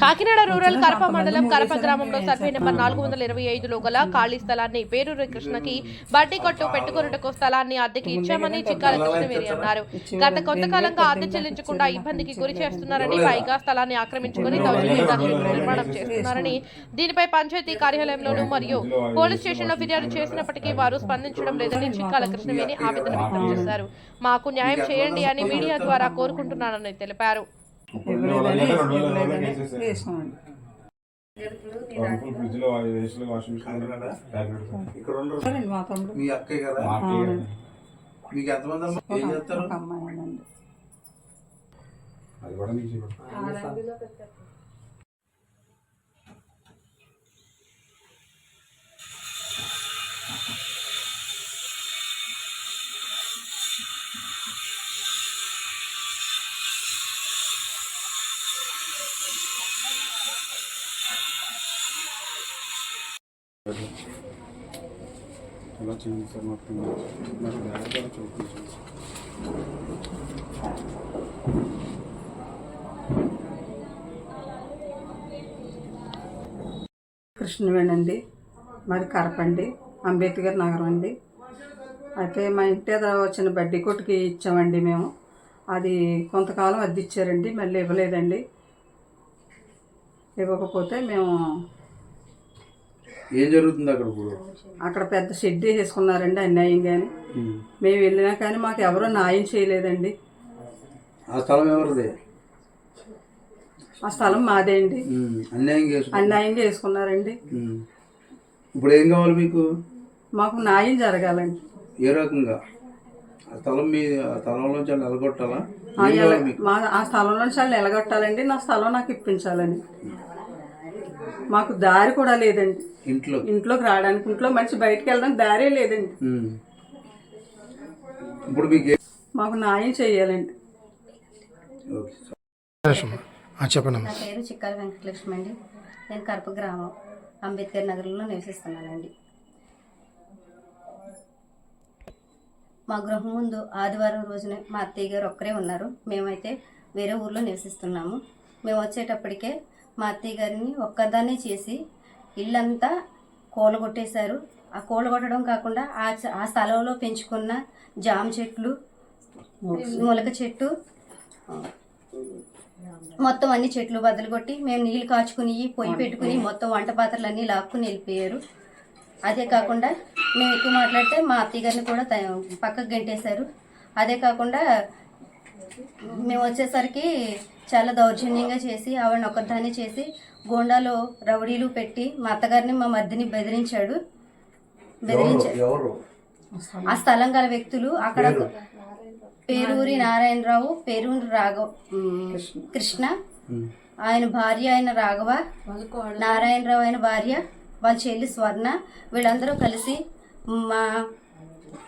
Kakinada rural Karapa మండలం కరప గ్రామంలో survey number నాలుగు వందల ఇరవై ఐదులో గల ఖాళీ స్థలాన్ని పేరూరి కృష్ణకి బడ్డీ కొట్టు పెట్టుకొనుటకు స్థలాన్ని అద్దెకి ఇచ్చామని చిక్కాల కృష్ణవేరి అన్నారు. గత కొంతకాలంగా అద్దె చెల్లించకుండా ఇబ్బందికి గురి చేస్తున్నారని పైగా స్థలాన్ని ఆక్రమించుకుని నిర్మాణం చేస్తున్నారని దీనిపై పంచాయతీ కార్యాలయంలోనూ మరియు పోలీస్ స్టేషన్లో ఫిర్యాదు చేసినప్పటికీ వారు స్పందించడం లేదని చిక్కాల కృష్ణవేణి ఆవేదన వ్యక్తం చేశారు. మాకు న్యాయం చేయండి అని మీడియా ద్వారా కోరుకుంటున్నానని తెలిపారు. సరేండి మా తమ్ముడు. మీ అక్కయ్య కదా. మీకు ఎంతమంది అమ్మ ఏం చేస్తారు? ఒక అమ్మాయినండి అది కూడా ఎలా చేయండి సార్ నాకు బ్యాగ్ చూపించండి కృష్ణవేణండి మాది కరపండి అంబేద్కర్ నగరం అండి. అయితే మా ఇంటి వచ్చిన బడ్డీ కొట్టుకి ఇచ్చామండి మేము. అది కొంతకాలం అద్దె ఇచ్చారండి. మళ్ళీ ఇవ్వలేదండి. ఇవ్వకపోతే మేము ఏం జరుగుతుంది అక్కడ ఇప్పుడు? అక్కడ పెద్ద షెడ్ వేసుకున్నారండి అన్యాయంగాని మేము వెళ్ళినా కానీ మాకు ఎవరో న్యాయం చేయలేదండి. ఆ స్థలం ఎవరిది? ఆ స్థలం మాదే అండి. అన్యాయం చేసుకు అన్యాయంగా వేసుకున్నారండి. ఇప్పుడు ఏం కావాలి మీకు? మాకు న్యాయం జరగాలండి. ఏ రకంగా? ఆ స్థలం మీ ఆ స్థలంలోంచి వాళ్ళు ఎలగొట్టాలా ఆ ఎల- మా ఆ స్థలంలో చాలా నిలగొట్టాలండి. నా స్థలం నాకు ఇప్పించాలని. మాకు దారి కూడా లేదండి. ఇంట్లో. ఇంట్లోకి రావడానికి ఇంట్లో మనిషి బయటకు వెళ్ళడానికి దారే లేదండి. ఇప్పుడు మీకు న్యాయం చేయాలండి. ఓకే. చెప్పండి నా పేరు చిక్కాల వెంకటలక్ష్మి అండి. నేను కరప గ్రామం అంబేద్కర్ నగర్లో నివసిస్తున్నానండి. మా గృహం ముందు ఆదివారం రోజున మా అత్తయ్య గారు ఒక్కరే ఉన్నారు. మేమైతే వేరే ఊర్లో నివసిస్తున్నాము. మేము వచ్చేటప్పటికే మా అత్తయ్య గారిని ఒక్కదాన్నే చేసి ఇల్లంతా కూలగొట్టేశారు. ఆ కూలగొట్టడం కాకుండా ఆ ఆ స్థలంలో పెంచుకున్న జామ చెట్లు మొలక చెట్టు మొత్తం అన్ని చెట్లు బద్దలు కొట్టి మేము నీళ్ళు కాచుకుని పొయ్యి పెట్టుకుని మొత్తం వంట పాత్రలు అన్నీ లాక్కుని వెళ్ళిపోయారు. అదే కాకుండా మేము ఎక్కువ మాట్లాడితే మా అత్తయ్య గారిని కూడా పక్కకు గంటేశారు. అదే కాకుండా మేము వచ్చేసరికి చాలా దౌర్జన్యంగా చేసి ఆవిడని ఒక్కదాన్ని చేసి గోండాలో రౌడీలు పెట్టి మా అత్తగారిని మా మధ్యని బెదిరించాడు. బెదిరించా ఎవరు? ఆ స్థలం గల వ్యక్తులు అక్కడ పేరూరి నారాయణరావు పేరూరి రాఘవ కృష్ణ. ఆయన భార్య అయిన రాఘవ నారాయణరావు అయిన భార్య వాళ్ళ చెల్లి స్వర్ణ వీళ్ళందరూ కలిసి మా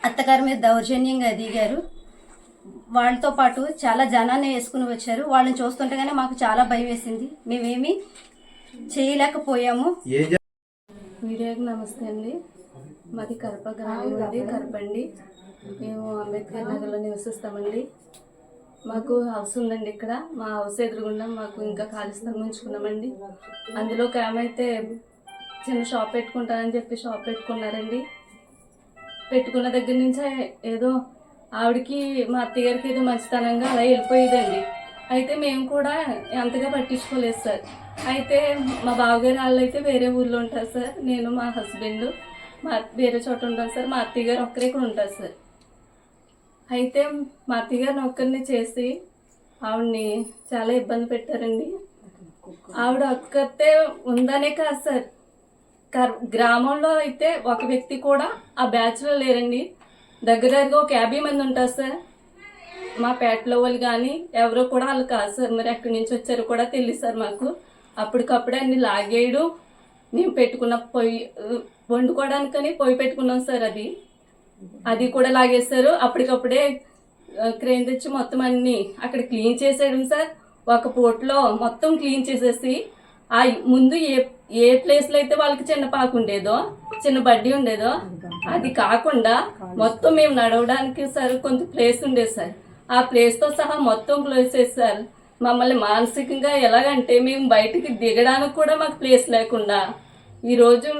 అత్తగారి మీద దౌర్జన్యంగా దిగారు. వాళ్ళతో పాటు చాలా జనాన్ని వేసుకుని వచ్చారు. వాళ్ళని చూస్తుంటేగానే మాకు చాలా భయం వేసింది. మేమేమి చేయలేకపోయాము. మీడియాకి నమస్తే అండి. మాది కరప గ్రామం అండి కరపండి. మేము అంబేద్కర్ నగర్లో నివసిస్తామండి. మాకు హౌస్ ఉందండి ఇక్కడ. మా హౌస్ ఎదురుగుండా మాకు ఇంకా ఖాళీ స్థలం ఉంచుకున్నామండి. అందులో ఒక ఆమె అయితే చిన్న షాప్ పెట్టుకుంటానని చెప్పి షాప్ పెట్టుకున్నారండి. పెట్టుకున్న దగ్గర నుంచే ఏదో ఆవిడకి మా అత్తగారికి ఏదో మంచితనంగా అలా వెళ్ళిపోయేదండి. అయితే మేము కూడా అంతగా పట్టించుకోలేదు సార్. అయితే మా బావగారు వాళ్ళు అయితే వేరే ఊర్లో ఉంటారు సార్. నేను మా హస్బెండ్ మా వేరే చోట ఉంటాను సార్. మా అత్తయ్య గారు ఒక్కరే ఇక్కడ ఉంటారు సార్. అయితే మా అత్తయ్య గారిని ఒక్కరిని చేసి ఆవిడ్ని చాలా ఇబ్బంది పెట్టారండి. ఆవిడ ఒక్కతే ఉందనే కాదు సార్. కర్- గ్రామంలో అయితే ఒక వ్యక్తి కూడా ఆ బ్యాచ్లో లేరండి. దగ్గర దగ్గరగా ఒక యాభై మంది ఉంటారు సార్. మా పేటలో వాళ్ళు కానీ ఎవరో కూడా వాళ్ళు కాదు సార్. మరి ఎక్కడి నుంచి వచ్చారో కూడా తెలియదు సార్ మాకు. అప్పటికప్పుడే అన్ని లాగేయడం మేము పెట్టుకున్న పొయ్యి వండుకోవడానికని పొయ్యి పెట్టుకున్నాం సార్ అది. అది కూడా లాగేస్తారు అప్పటికప్పుడే క్రేన్ తెచ్చి మొత్తం అన్ని అక్కడ క్లీన్ చేసేయడం సార్. ఒక పూటలో మొత్తం క్లీన్ చేసేసి ఆ ముందు ఏ ఏ ప్లేస్లో అయితే వాళ్ళకి చిన్న పాకు ఉండేదో చిన్న బడ్డీ ఉండేదో అది కాకుండా మొత్తం మేము నడవడానికి సార్ కొంత ప్లేస్ ఉండేది సార్. ఆ ప్లేస్తో సహా మొత్తం క్లోజ్ చేశారు మమ్మల్ని మానసికంగా ఎలాగంటే మేము బయటికి దిగడానికి కూడా మాకు ప్లేస్ లేకుండా ఈరోజు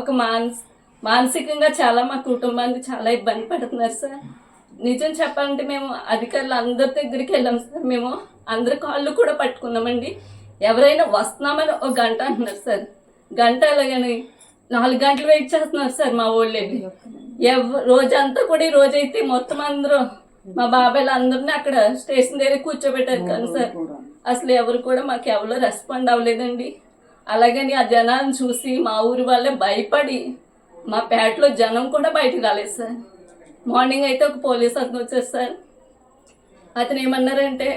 ఒక మానస్ మానసికంగా చాలా మా కుటుంబానికి చాలా ఇబ్బంది పడుతున్నారు సార్. నిజం చెప్పాలంటే మేము అధికారులు అందరి దగ్గరికి వెళ్ళాం సార్. మేము అందరి కాళ్ళు కూడా పట్టుకున్నామండి. ఎవరైనా వస్తున్నామని ఒక గంట అంటున్నారు సార్. గంట ఎలాగని నాలుగు గంటలు వెయిట్ చేస్తున్నారు సార్ మా ఊళ్ళో. ఎవ రోజంతా కూడా ఈ రోజైతే మొత్తం అందరూ మా బాబాయ్లు అందరినీ అక్కడ స్టేషన్ దగ్గర కూర్చోబెట్టారు కానీ సార్. అసలు ఎవరు కూడా మాకు ఎవరు రెస్పాండ్ అవ్వలేదండి. అలాగని ఆ జనాన్ని చూసి మా ఊరి వాళ్ళే భయపడి మా పేటలో జనం కూడా బయటకు రాలేదు సార్. మార్నింగ్ అయితే ఒక పోలీస్ అతను వచ్చారు సార్. అతను ఏమన్నారంటే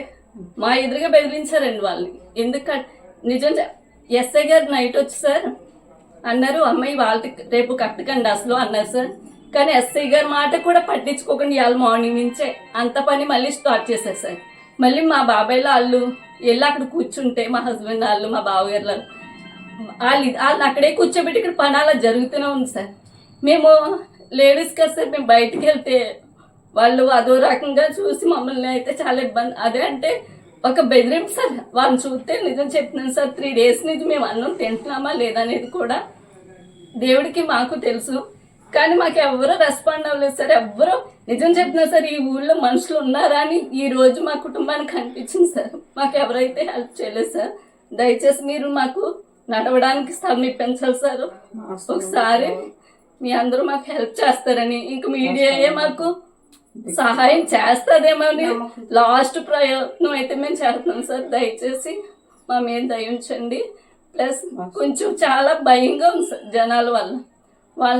మా ఎదురుగా బెదిరించారండి వాళ్ళని. ఎందుకంటే నిజం ఎస్ఐ గారు నైట్ వచ్చి సార్ అన్నారు అమ్మాయి వాళ్ళకి రేపు కట్టకండి అసలు అన్నారు సార్. కానీ ఎస్ఐ గారి మాట కూడా పట్టించుకోకుండా ఇవాళ మార్నింగ్ నుంచే. అంత పని మళ్ళీ స్టార్ట్ చేశారు సార్. మళ్ళీ మా బాబాయ్ల వాళ్ళు వెళ్ళి అక్కడ కూర్చుంటే మా హస్బెండ్ వాళ్ళు మా బావగారు వాళ్ళు వాళ్ళు వాళ్ళని అక్కడే కూర్చోబెట్టి ఇక్కడ పని అలా జరుగుతూనే ఉంది సార్. మేము లేడీస్ కదా సార్ మేము బయటికి వెళ్తే వాళ్ళు అదో రకంగా చూసి మమ్మల్ని అయితే చాలా ఇబ్బంది. అదే అంటే ఒక బెదిరింపు సార్. వాళ్ళని చూస్తే నిజం చెప్తున్నాను సార్ త్రీ డేస్ నుంచి మేము అన్నం తింటున్నామా లేదనేది కూడా దేవుడికి మాకు తెలుసు. కానీ మాకు ఎవరూ రెస్పాండ్ అవ్వలేదు సార్. ఎవ్వరూ నిజం చెప్తున్నా సార్ ఈ ఊళ్ళో మనుషులు ఉన్నారా అని ఈ రోజు మా కుటుంబానికి అనిపించింది సార్. మాకు ఎవరైతే హెల్ప్ చేయలేదు సార్ దయచేసి మీరు మాకు నడవడానికి స్థలం ఇప్పించాలి సార్. ఒకసారి మీ అందరూ మాకు హెల్ప్ చేస్తారని. ఇంక మీడియాయే మాకు సహాయం చేస్తుందేమో అని లాస్ట్ ప్రయత్నం అయితే మేము చేస్తున్నాం సార్. దయచేసి మా మీద దయించండి. ప్లస్ కొంచెం చాలా భయంగా ఉంది సార్ జనాల వల్ల. వాళ్ళ